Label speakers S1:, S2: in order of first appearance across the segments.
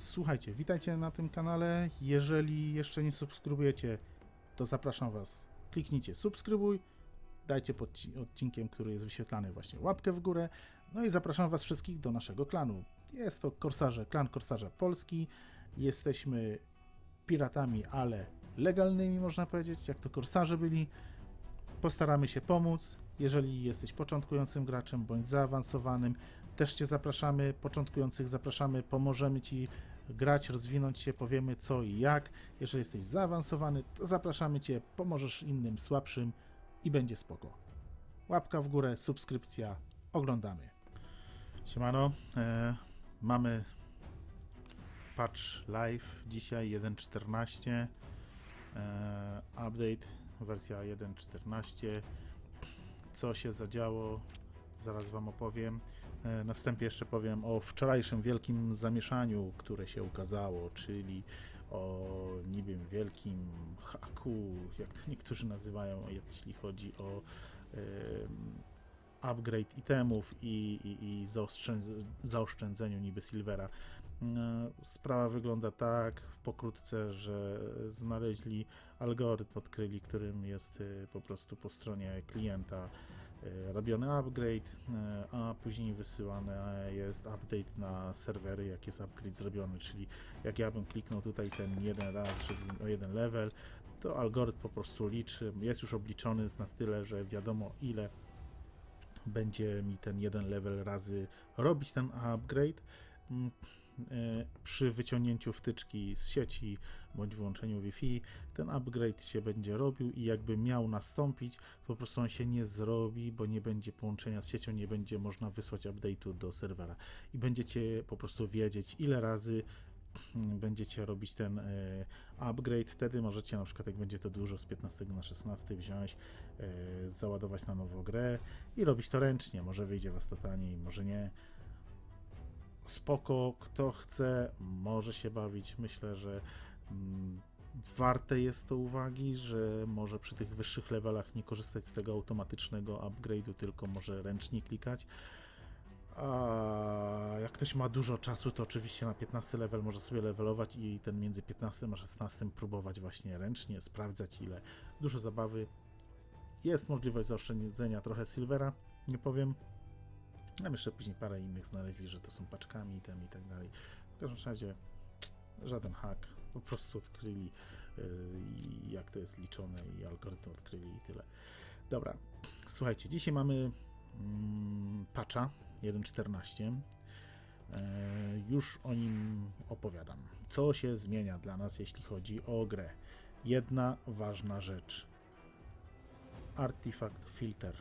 S1: Słuchajcie, witajcie na tym kanale. Jeżeli jeszcze nie subskrybujecie, to zapraszam Was. Kliknijcie subskrybuj, dajcie pod ci- odcinkiem, który jest wyświetlany właśnie łapkę w górę. No i zapraszam Was wszystkich do naszego klanu. Jest to Korsarze, klan Korsarza Polski. Jesteśmy piratami, ale legalnymi można powiedzieć, jak to Korsarze byli. Postaramy się pomóc. Jeżeli jesteś początkującym graczem bądź zaawansowanym, też Cię zapraszamy. Początkujących zapraszamy, pomożemy Ci grać, rozwinąć się, powiemy co i jak. Jeżeli jesteś zaawansowany, to zapraszamy Cię, pomożesz innym słabszym i będzie spoko. Łapka w górę, subskrypcja, oglądamy. Siemano, e, mamy patch live dzisiaj 1.14 e, update wersja 1.14 co się zadziało zaraz wam opowiem na wstępie jeszcze powiem o wczorajszym wielkim zamieszaniu które się ukazało czyli o niby wielkim haku jak to niektórzy nazywają jeśli chodzi o upgrade itemów i, i, i zaoszczędz- zaoszczędzeniu niby silvera. E, Sprawa wygląda tak pokrótce, że znaleźli algorytm, odkryli, którym jest e, po prostu po stronie klienta. e, robiony upgrade, e, a później wysyłany jest update na serwery, jak jest upgrade zrobiony, czyli jak ja bym kliknął tutaj ten jeden raz, żeby o jeden level, to algorytm po prostu liczy, jest już obliczony na tyle, że wiadomo ile będzie mi ten jeden level razy robić ten upgrade. E, Przy wyciągnięciu wtyczki z sieci bądź wyłączeniu Wi-Fi, ten upgrade się będzie robił i jakby miał nastąpić, po prostu on się nie zrobi, bo nie będzie połączenia z siecią, nie będzie można wysłać update'u do serwera. I będziecie po prostu wiedzieć, ile razy będziecie robić ten e, upgrade, wtedy możecie na przykład jak będzie to dużo z 15 na 16 wziąć, e, załadować na nową grę i robić to ręcznie, może wyjdzie was to taniej, może nie, spoko, kto chce, może się bawić. Myślę, że mm, warte jest to uwagi, że może przy tych wyższych levelach nie korzystać z tego automatycznego upgrade'u, tylko może ręcznie klikać. A jak ktoś ma dużo czasu, to oczywiście na 15 level może sobie levelować i ten między 15 a 16 próbować właśnie ręcznie, sprawdzać ile. Dużo zabawy. Jest możliwość zaoszczędzenia trochę silvera, nie powiem. Tam jeszcze później parę innych znaleźli, że to są paczkami i tem i tak dalej. W każdym razie żaden hack, po prostu odkryli yy, jak to jest liczone i algorytm odkryli i tyle. Dobra, słuchajcie, dzisiaj mamy mm, patcha 1.14. E, Już o nim opowiadam. Co się zmienia dla nas, jeśli chodzi o grę? Jedna ważna rzecz. Artifact Filter.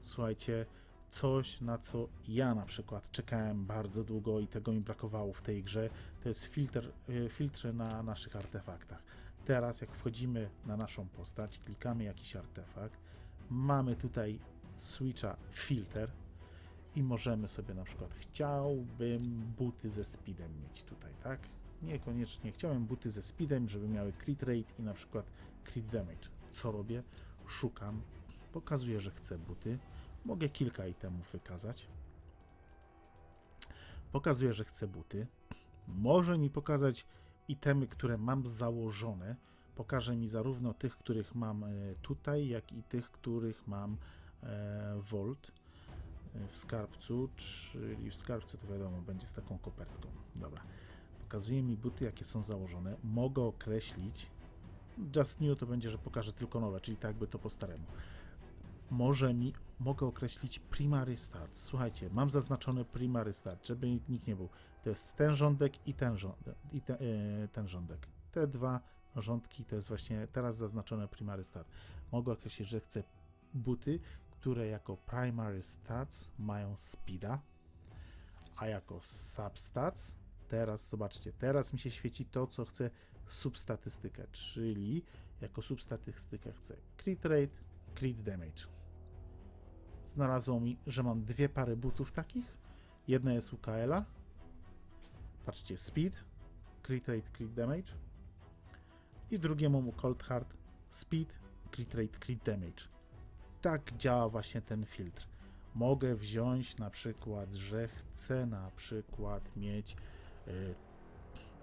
S1: Słuchajcie, coś, na co ja na przykład czekałem bardzo długo i tego mi brakowało w tej grze, to jest filtr, y, filtry na naszych artefaktach. Teraz, jak wchodzimy na naszą postać, klikamy jakiś artefakt, mamy tutaj switcha filter i możemy sobie na przykład chciałbym buty ze speedem mieć tutaj, tak? Niekoniecznie chciałem buty ze speedem, żeby miały crit rate i na przykład crit damage. Co robię? Szukam, pokazuję, że chcę buty, Mogę kilka itemów wykazać. Pokazuję, że chcę buty. Może mi pokazać itemy, które mam założone. Pokaże mi zarówno tych, których mam e, tutaj, jak i tych, których mam e, Volt e, w skarbcu, czyli w skarbcu to wiadomo, będzie z taką kopertką. Dobra. Pokazuje mi buty, jakie są założone. Mogę określić. Just New to będzie, że pokaże tylko nowe, czyli tak jakby to po staremu może mi, mogę określić primary stat. Słuchajcie, mam zaznaczony primary stat, żeby nikt nie był. To jest ten rządek i ten rządek. I te, e, ten rządek. Te dwa rządki to jest właśnie teraz zaznaczone primary stat. Mogę określić, że chcę buty, które jako primary stats mają speeda, a jako substats teraz zobaczcie, teraz mi się świeci to, co chcę substatystykę, czyli jako substatystykę chcę crit rate, crit damage. Znalazło mi, że mam dwie pary butów takich. Jedna jest UKL-a. Patrzcie, speed, crit rate, crit damage. I drugie mam u Cold Hard, speed, crit rate, crit damage. Tak działa właśnie ten filtr. Mogę wziąć na przykład, że chcę na przykład mieć y,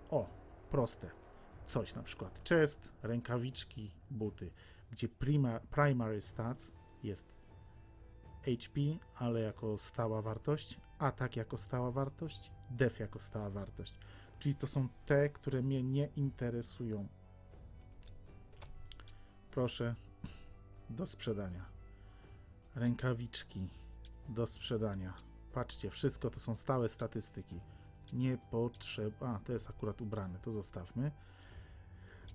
S1: O, proste. Coś na przykład chest, rękawiczki, buty, gdzie prima, primary stats jest HP, ale jako stała wartość, atak jako stała wartość, def jako stała wartość. Czyli to są te, które mnie nie interesują. Proszę, do sprzedania. Rękawiczki do sprzedania. Patrzcie, wszystko to są stałe statystyki. Nie potrzeba. A, to jest akurat ubrane, to zostawmy.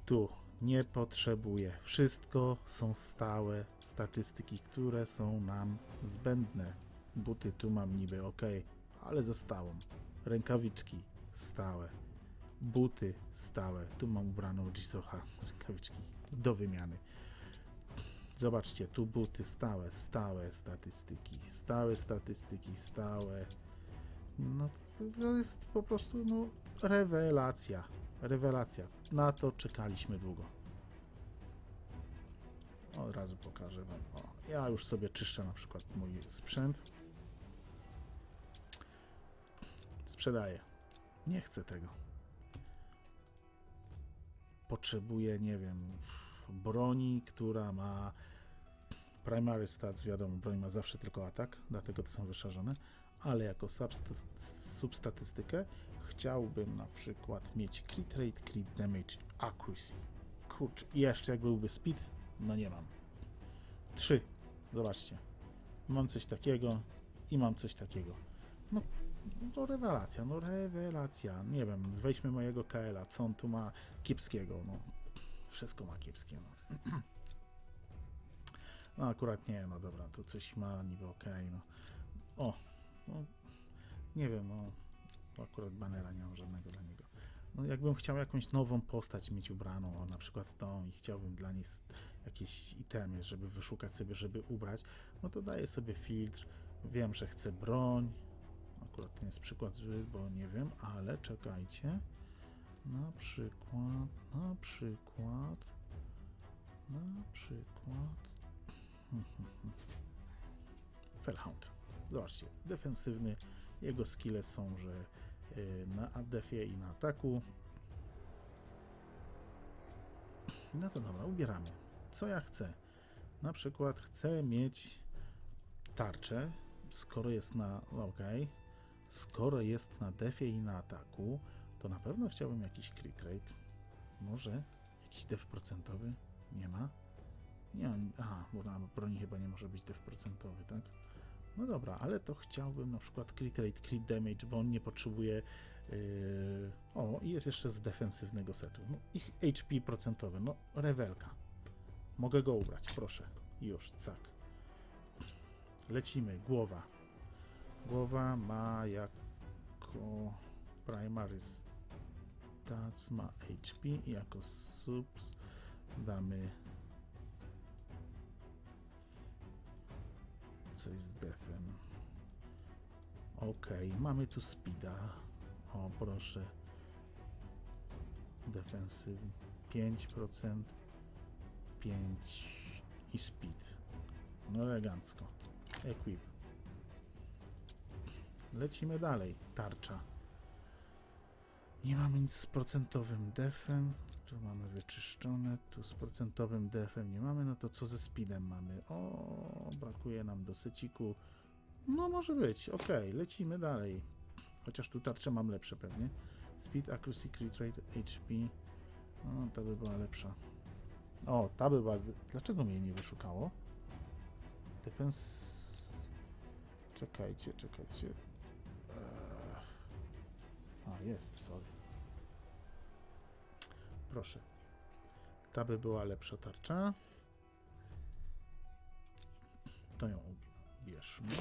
S1: Tu nie potrzebuję. Wszystko są stałe statystyki, które są nam zbędne. Buty tu mam niby ok, ale ze stałą. Rękawiczki stałe. Buty stałe. Tu mam ubraną Jisoha rękawiczki do wymiany. Zobaczcie, tu buty stałe, stałe statystyki, stałe statystyki, stałe. No to jest po prostu no, rewelacja. Rewelacja. Na to czekaliśmy długo. Od razu pokażę wam. O, ja już sobie czyszczę na przykład mój sprzęt. Sprzedaję. Nie chcę tego. Potrzebuję, nie wiem, broni, która ma primary stats, wiadomo, broń ma zawsze tylko atak, dlatego to są wyszarzone, ale jako subst- substatystykę chciałbym na przykład mieć crit rate, crit damage, accuracy. Kurczę, jeszcze jak byłby speed, no nie mam. Trzy. Zobaczcie. Mam coś takiego i mam coś takiego. No, to rewelacja, no rewelacja. Nie wiem, weźmy mojego KL-a, co on tu ma kiepskiego, no. Wszystko ma kiepskie, no. No akurat nie, no dobra, to coś ma niby okej, no. O, no, nie wiem, no. Akurat banera nie mam żadnego dla niego. No jakbym chciał jakąś nową postać mieć ubraną, o, na przykład tą i chciałbym dla niej jakieś itemy, żeby wyszukać sobie, żeby ubrać, no to daję sobie filtr. Wiem, że chcę broń. Akurat ten jest przykład zły, bo nie wiem, ale czekajcie. Na przykład, na przykład, na przykład. Fellhound. Zobaczcie, defensywny. Jego skille są, że y, na defie i na ataku. No to dobra, ubieramy. Co ja chcę? Na przykład chcę mieć tarczę, skoro jest na. Ok. Skoro jest na defie i na ataku, to na pewno chciałbym jakiś crit rate. Może jakiś def procentowy? Nie ma. Nie, aha, bo na broni chyba nie może być def procentowy, tak? No dobra, ale to chciałbym na przykład crit rate, crit damage, bo on nie potrzebuje. Yy... O, i jest jeszcze z defensywnego setu. No, ich HP procentowy, no rewelka. Mogę go ubrać, proszę. Już, cak. Lecimy, głowa. Głowa ma jako primary stats ma HP i jako subs damy coś z defem. Ok, mamy tu speeda. O, proszę. Defensyw 5%, 5 i speed. No elegancko. Equip. Lecimy dalej. Tarcza. Nie mamy nic z procentowym defem. Tu mamy wyczyszczone. Tu z procentowym defem nie mamy. No to co ze speedem mamy? O, brakuje nam dosyciku. No może być. Ok, lecimy dalej. Chociaż tu tarcze mam lepsze pewnie. Speed, accuracy, crit rate, HP. No, ta by była lepsza. O, ta by była... Dlaczego mnie nie wyszukało? Defense... Czekajcie, czekajcie. Eee. A, jest, sorry. Proszę. Ta by była lepsza tarcza. To ją ubi- ubierzmy.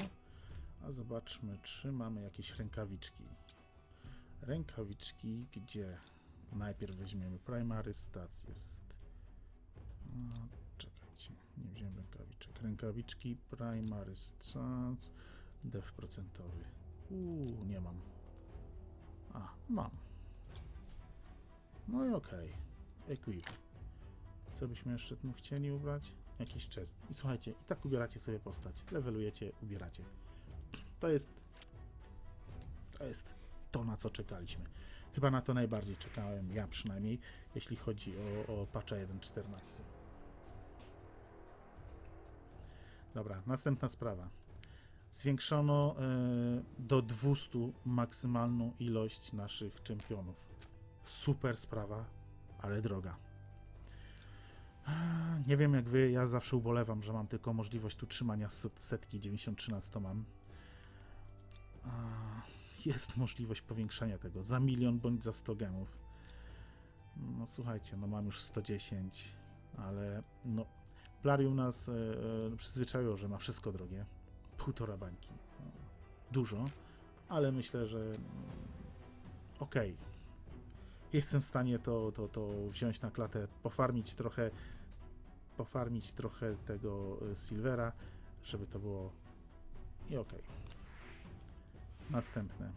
S1: A zobaczmy, czy mamy jakieś rękawiczki. Rękawiczki, gdzie najpierw weźmiemy primary stats, jest... A, czekajcie, nie wziąłem rękawiczek. Rękawiczki, primary stats, def procentowy. Uuu, nie mam. A, mam. No i okej. Equip. Co byśmy jeszcze tu chcieli ubrać? Jakiś chest. I słuchajcie, i tak ubieracie sobie postać. Levelujecie, ubieracie. To jest... To jest to, na co czekaliśmy. Chyba na to najbardziej czekałem, ja przynajmniej, jeśli chodzi o, o patcha 1.14. Dobra, następna sprawa. Zwiększono e, do 200 maksymalną ilość naszych czempionów. Super sprawa, ale droga. Nie wiem jak wy, ja zawsze ubolewam, że mam tylko możliwość tu trzymania set- setki 93 na 100 mam. Jest możliwość powiększenia tego za milion bądź za 100 gemów. No słuchajcie, no mam już 110, ale no Plarium nas e, przyzwyczaiło, że ma wszystko drogie. Półtora bańki. Dużo, ale myślę, że mm, okej. Jestem w stanie to, to, to wziąć na klatę, pofarmić trochę pofarmić trochę tego y, silvera, żeby to było i ok. Następne.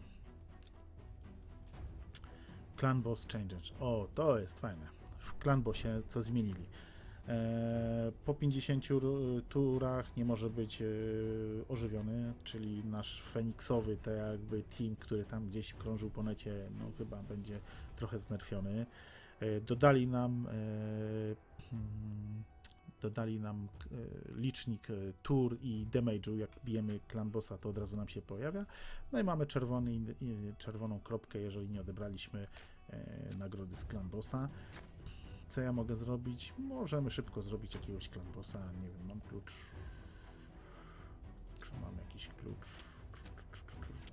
S1: Clan Boss Changes. O, to jest fajne. W Clan Bossie co zmienili. E, po 50 ru- turach nie może być e, ożywiony, czyli nasz feniksowy, te jakby team, który tam gdzieś krążył po necie, no chyba będzie trochę znerfiony. E, dodali nam e, mm, dodali nam e, licznik tur i damage'u, jak bijemy clan bossa, to od razu nam się pojawia. No i mamy czerwony, czerwoną kropkę, jeżeli nie odebraliśmy nagrody z clan bossa. Co ja mogę zrobić? Możemy szybko zrobić jakiegoś clan bossa, nie wiem, mam klucz. Czy mam jakiś klucz,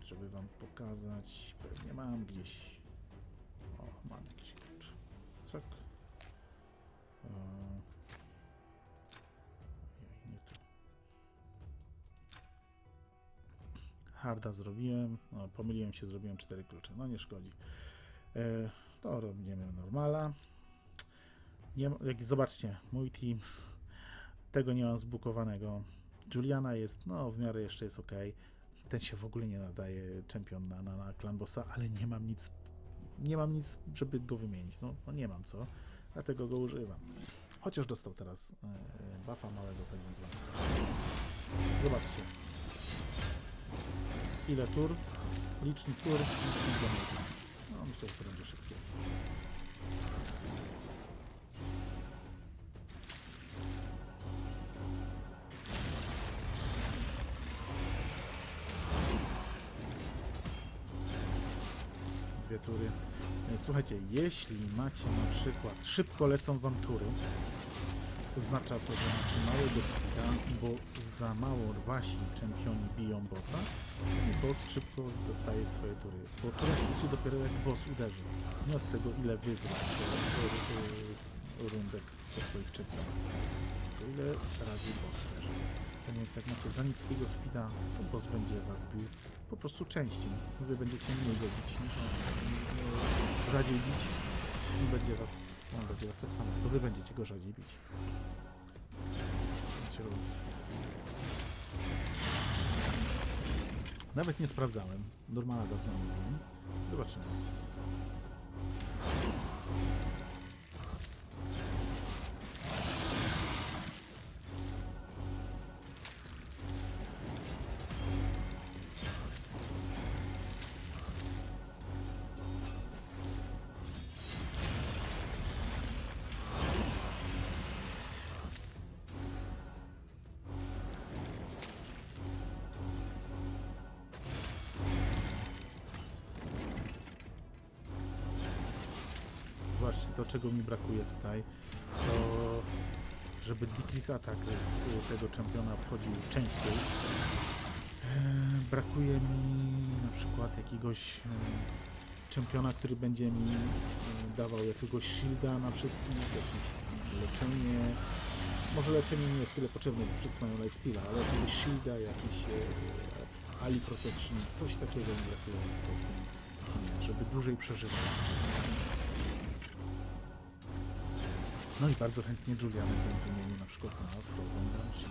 S1: żeby wam pokazać? Pewnie mam gdzieś. O, mam jakiś klucz. Cak. E, Ojej, nie tu. Harda zrobiłem. No, pomyliłem się, zrobiłem cztery klucze. No nie szkodzi. E, to robimy normala. Nie, jak zobaczcie, mój team tego nie mam zbukowanego. Juliana jest, no w miarę jeszcze jest ok. Ten się w ogóle nie nadaje czempion na, na, na bossa, ale nie mam nic, nie mam nic, żeby go wymienić. No, no nie mam co, dlatego go używam. Chociaż dostał teraz e, buffa małego, tak więc wam. Zobaczcie. Ile tur? Licznik tur, licznik. No myślę, że to będzie szybkie. Tury. E, Słuchajcie, jeśli macie na przykład szybko lecą wam tury, oznacza to, że macie małego speeda, bo za mało wasi czempioni biją bossa i boss szybko dostaje swoje tury. Bo tura się dopiero jak boss uderzy. Nie od tego ile wy zrobicie e, e, rundek po swoich czempionach. Tylko ile razy boss uderzy. Więc jak macie za niskiego speeda, to boss będzie was bił po prostu częściej. Wy będziecie mniej go bić niż on. Rzadziej bić i będzie was, on będzie was tak samo, to wy będziecie go rzadziej bić. Nawet nie sprawdzałem. Normala dawno. Zobaczymy. To czego mi brakuje tutaj, to żeby decrease attack z tego czempiona wchodził częściej. Eee, Brakuje mi na przykład jakiegoś e, czempiona, który będzie mi e, dawał jakiegoś shielda na wszystkich, jakieś leczenie. Może leczenie nie jest tyle potrzebne, bo wszyscy mają lifesteala, ale jakiegoś shielda, jakiś e, Ali Protection, coś takiego mi brakuje żeby dłużej przeżywać. No i bardzo chętnie Julianę bym wymienił na przykład na Frozen Banshee.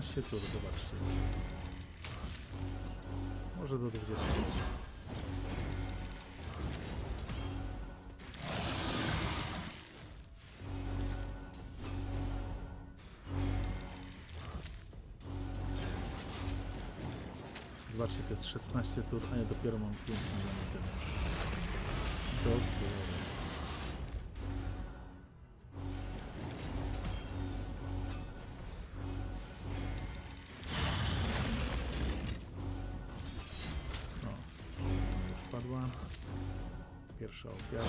S1: 15 tur, zobaczcie. Może do 20. Zobaczcie, to jest 16 tur, a ja dopiero mam 5 milionów. Dopiero. Padła. Pierwsza ofiara.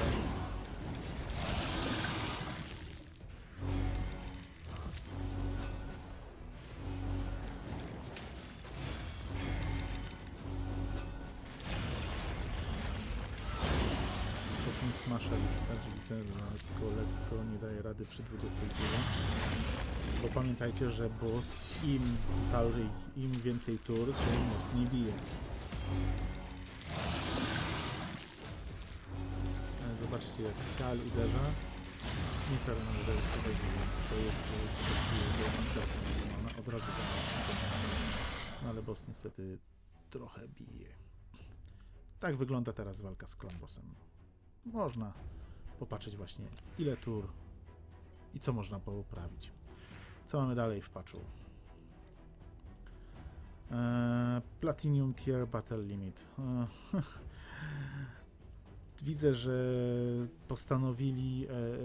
S1: Token Smasher już też widzę, że lekko, lekko nie daje rady przy 29. Bo pamiętajcie, że boss im dalej, im więcej tur, tym mocniej bije. Zobaczcie jak Kal uderza. Karen uderza tutaj, więc to jest więc ona od razu No ale boss niestety trochę bije. Tak wygląda teraz walka z Clan Bossem można popatrzeć właśnie ile tur i co można poprawić. Co mamy dalej w patchu? Eee, Platinum Tier Battle Limit. Eee, Widzę, że postanowili e, e, e,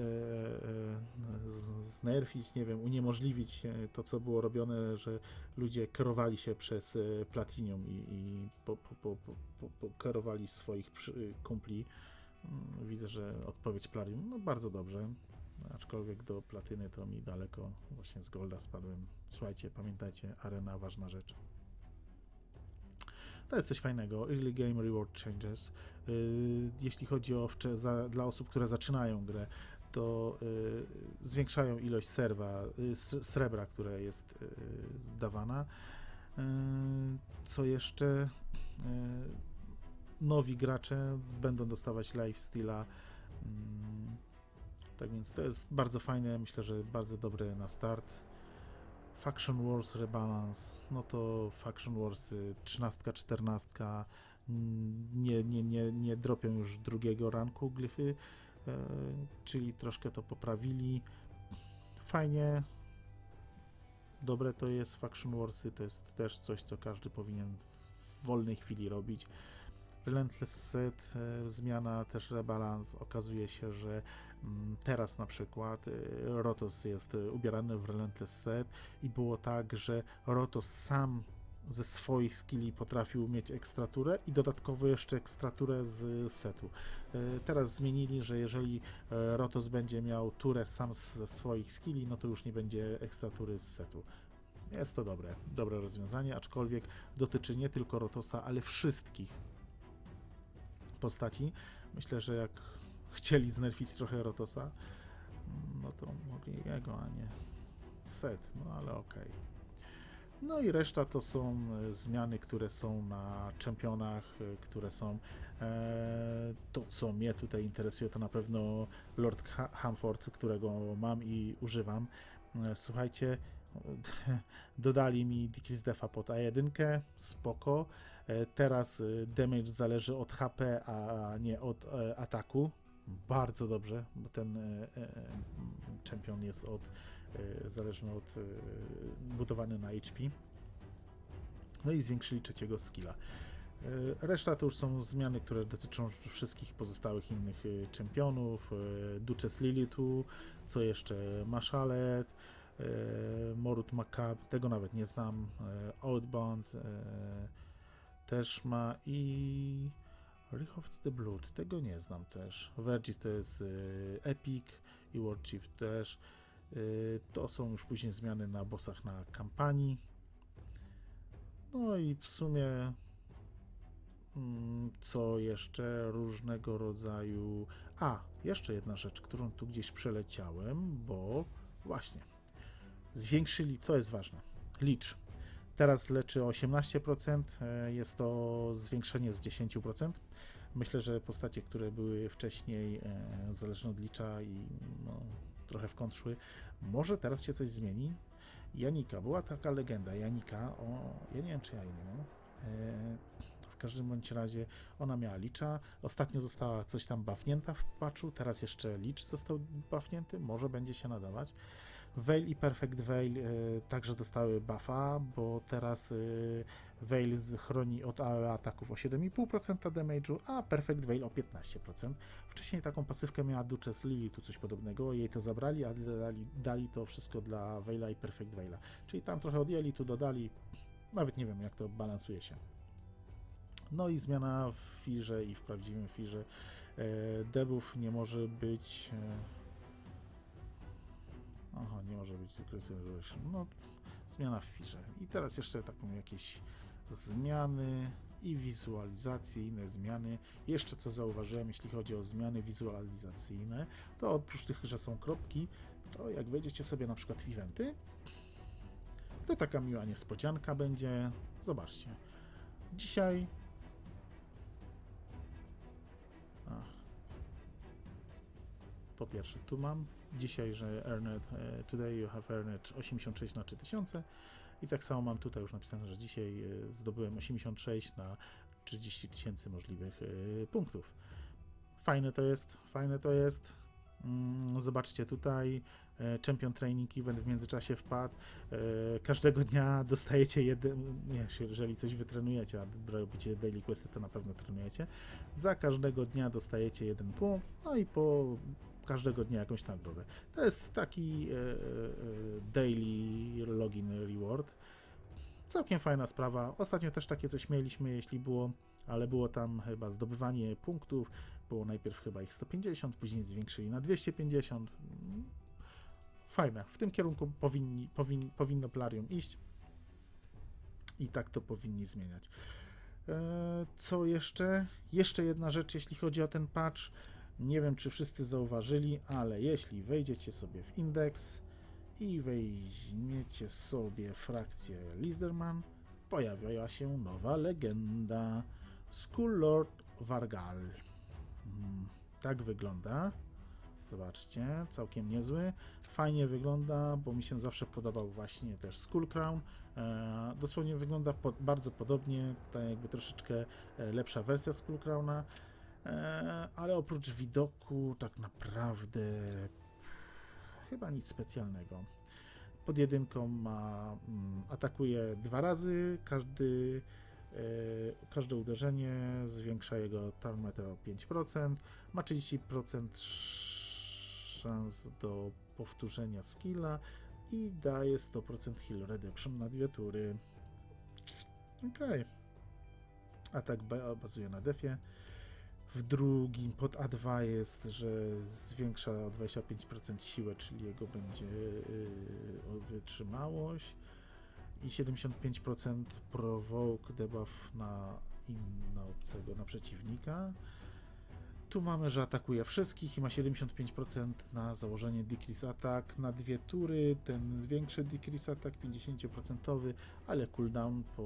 S1: znerfić, nie wiem, uniemożliwić to, co było robione, że ludzie kierowali się przez Platinum i, i po, po, po, kierowali swoich kumpli. Mm, Widzę, że odpowiedź Plarium, no bardzo dobrze. Aczkolwiek do platyny to mi daleko. Właśnie z Golda spadłem. Słuchajcie, pamiętajcie, arena ważna rzecz. To jest coś fajnego. Early Game Reward Changes. Yy, jeśli chodzi o za, dla osób, które zaczynają grę, to yy, zwiększają ilość serwa, s- srebra, które jest zdawana. Co jeszcze? Nowi gracze będą dostawać lifesteala. Mm, Tak więc to jest bardzo fajne, myślę, że bardzo dobre na start. Faction Wars Rebalance, no to Faction Wars 13, 14 mm, nie, nie, nie, nie dropią już drugiego ranku glyfy, e, czyli troszkę to poprawili. Fajnie, dobre to jest Faction Warsy, to jest też coś, co każdy powinien w wolnej chwili robić. Relentless Set, e, zmiana też rebalans. Okazuje się, że teraz na przykład e, Rotos jest e, ubierany w Relentless Set i było tak, że Rotos sam ze swoich skilli potrafił mieć ekstraturę i dodatkowo jeszcze ekstraturę z setu. E, Teraz zmienili, że jeżeli Rotos będzie miał turę sam ze swoich skilli, no to już nie będzie ekstratury z setu. Jest to dobre, dobre rozwiązanie, aczkolwiek dotyczy nie tylko Rotosa, ale wszystkich postaci. Myślę, że jak chcieli znerfić trochę Rotosa, no to mogli jego, a nie set, no ale okej. No i reszta to są e, zmiany, które są na czempionach, e, które są e, to, co mnie tutaj interesuje, to na pewno Lord Ha- Hamford, którego mam i używam. E, Słuchajcie, dodali mi Dickies Defa pod A1, spoko. Teraz damage zależy od HP, a nie od ataku. Bardzo dobrze, bo ten e, e, champion jest od, e, zależny od budowany na HP. No i zwiększyli trzeciego skilla. Reszta to już są zmiany, które dotyczą wszystkich pozostałych innych czempionów. Duchess Lilitu, co jeszcze Mashalet, e, Morut Macab, tego nawet nie znam. Outbound też ma i Rych of the Blood, tego nie znam też. Vergis to jest e, Epic i Warchief też. E, To są już później zmiany na bossach na kampanii. No i w sumie mm, co jeszcze różnego rodzaju. A, jeszcze jedna rzecz, którą tu gdzieś przeleciałem, bo właśnie zwiększyli, co jest ważne, licz. Teraz leczy o 18%, e, jest to zwiększenie z 10%. Myślę, że postacie, które były wcześniej e, zależne od licza i no, trochę w kąt szły, może teraz się coś zmieni Janika. Była taka legenda Janika, o, ja nie wiem czy ja jej nie mam. E, w każdym bądź razie ona miała licza. Ostatnio została coś tam buffnięta w patchu, teraz jeszcze licz został buffnięty, może będzie się nadawać. Veil i Perfect Veil e, także dostały buffa, bo teraz e, Veil chroni od AOE ataków o 7,5% damage'u, a Perfect Veil o 15%. Wcześniej taką pasywkę miała Duchess Lily, tu coś podobnego, jej to zabrali, a dali, dali to wszystko dla Veila i Perfect Veila. Czyli tam trochę odjęli, tu dodali, nawet nie wiem jak to balansuje się. No i zmiana w firze i w prawdziwym firze. E, debuff nie może być... Aha, nie może być duration. No, zmiana w firze. I teraz jeszcze taką jakieś zmiany i wizualizacje, inne zmiany. Jeszcze co zauważyłem, jeśli chodzi o zmiany wizualizacyjne, to oprócz tych, że są kropki, to jak wejdziecie sobie na przykład w eventy, to taka miła niespodzianka będzie. Zobaczcie. Dzisiaj. Ach. Po pierwsze, tu mam dzisiaj, że earned, e, today you have earned 86 na 3000 i tak samo mam tutaj już napisane, że dzisiaj e, zdobyłem 86 na 30 tysięcy możliwych e, punktów. Fajne to jest, fajne to jest. Mm, Zobaczcie tutaj, Champion Training Event w międzyczasie wpadł. Każdego dnia dostajecie jeden, nie, jeżeli coś wytrenujecie, a robicie daily questy, to na pewno trenujecie. Za każdego dnia dostajecie jeden punkt, no i po każdego dnia jakąś nagrodę. To jest taki e, e, daily login reward. Całkiem fajna sprawa. Ostatnio też takie coś mieliśmy, jeśli było, ale było tam chyba zdobywanie punktów. Było najpierw chyba ich 150, później zwiększyli na 250. Mm, Fajne. W tym kierunku powinni, powin, powinno Plarium iść. I tak to powinni zmieniać. E, Co jeszcze? Jeszcze jedna rzecz, jeśli chodzi o ten patch. Nie wiem, czy wszyscy zauważyli, ale jeśli wejdziecie sobie w indeks i weźmiecie sobie frakcję Lizderman, pojawia się nowa legenda Skull Lord Vargal. Mm, Tak wygląda. Zobaczcie, całkiem niezły. Fajnie wygląda, bo mi się zawsze podobał właśnie też Skull Crown. E, dosłownie wygląda bardzo podobnie, tak jakby troszeczkę e, lepsza wersja Skull Crowna. E, ale oprócz widoku, tak naprawdę chyba nic specjalnego. Pod jedynką ma, mm, atakuje dwa razy, każdy, e, każde uderzenie zwiększa jego turn meter o 5%, ma 30% szans do powtórzenia skilla i daje 100% heal reduction na dwie tury. Okej. Atak B bazuje na defie. W drugim pod A2 jest, że zwiększa o 25% siłę, czyli jego będzie o wytrzymałość i 75% provoke debuff na inna obcego, na przeciwnika. Tu mamy, że atakuje wszystkich i ma 75% na założenie decrease attack na dwie tury. Ten większy decrease attack 50%, ale cooldown po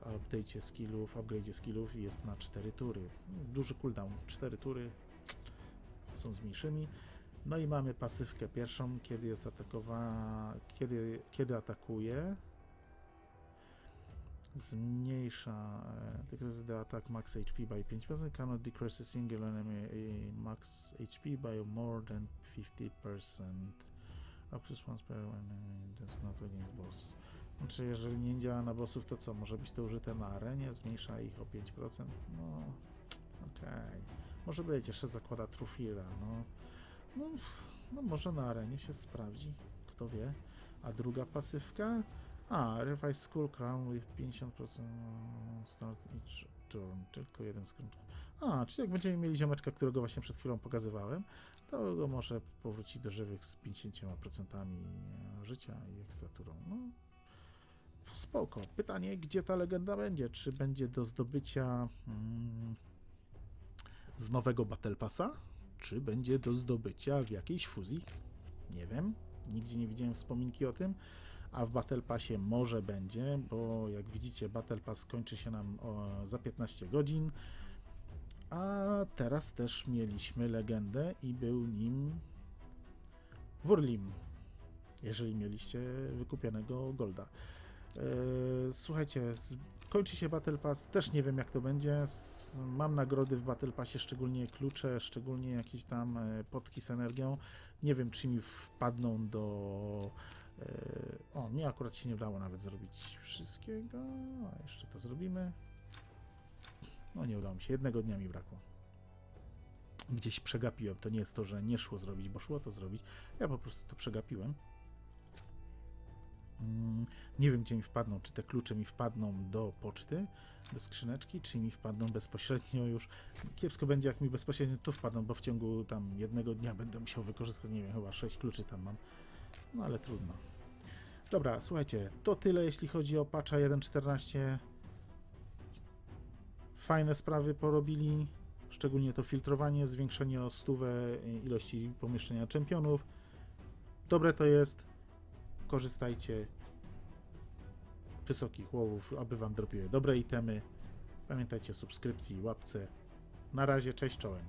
S1: update'cie skillów, upgrade'zie skillów jest na 4 tury. Duży cooldown, 4 tury są z mniejszymi. No i mamy pasywkę pierwszą, kiedy jest atakowana, kiedy, kiedy atakuje. Zmniejsza e, decrease the attack max HP by 5%, cannot decrease a single enemy eh, max HP by more than 50%. Access once per enemy does not against boss. Znaczy, jeżeli nie działa na bossów, to co? Może być to użyte na arenie? Zmniejsza ich o 5%? No, okej. Może być, jeszcze zakłada Trufira, no. no. No, może na arenie się sprawdzi, kto wie. A druga pasywka? A, Revise Skull Crown with 50% start each turn. Tylko jeden skrót. A, czyli jak będziemy mieli ziomeczka, którego właśnie przed chwilą pokazywałem, to go może powrócić do żywych z 50% życia i ekstra turą. No, spoko. Pytanie, gdzie ta legenda będzie? Czy będzie do zdobycia mm, z nowego Battle Passa? Czy będzie do zdobycia w jakiejś fuzji? Nie wiem. Nigdzie nie widziałem wspominki o tym. A w Battle Passie może będzie, bo jak widzicie, Battle Pass kończy się nam o, za 15 godzin. A teraz też mieliśmy legendę i był nim Wurlim. jeżeli mieliście wykupionego Golda. E, Słuchajcie, kończy się Battle Pass, też nie wiem jak to będzie. Mam nagrody w Battle Passie, szczególnie klucze, szczególnie jakieś tam e, potki z energią. Nie wiem, czy mi wpadną do. e, O, mi akurat się nie udało nawet zrobić wszystkiego. A jeszcze to zrobimy. No, nie udało mi się. Jednego dnia mi brakło. Gdzieś przegapiłem. To nie jest to, że nie szło zrobić, bo szło to zrobić. Ja po prostu to przegapiłem. Mm, Nie wiem, gdzie mi wpadną. Czy te klucze mi wpadną do poczty, do skrzyneczki, czy mi wpadną bezpośrednio już. Kiepsko będzie, jak mi bezpośrednio tu wpadną, bo w ciągu tam jednego dnia będę musiał wykorzystać, nie wiem, chyba 6 kluczy tam mam. No ale trudno. Dobra, słuchajcie, to tyle jeśli chodzi o patcha 1.14. Fajne sprawy porobili, szczególnie to filtrowanie, zwiększenie o stówę ilości pomieszczenia czempionów. Dobre to jest, korzystajcie wysokich łowów, aby wam dropiły dobre itemy. Pamiętajcie o subskrypcji, łapce. Na razie, cześć czołem.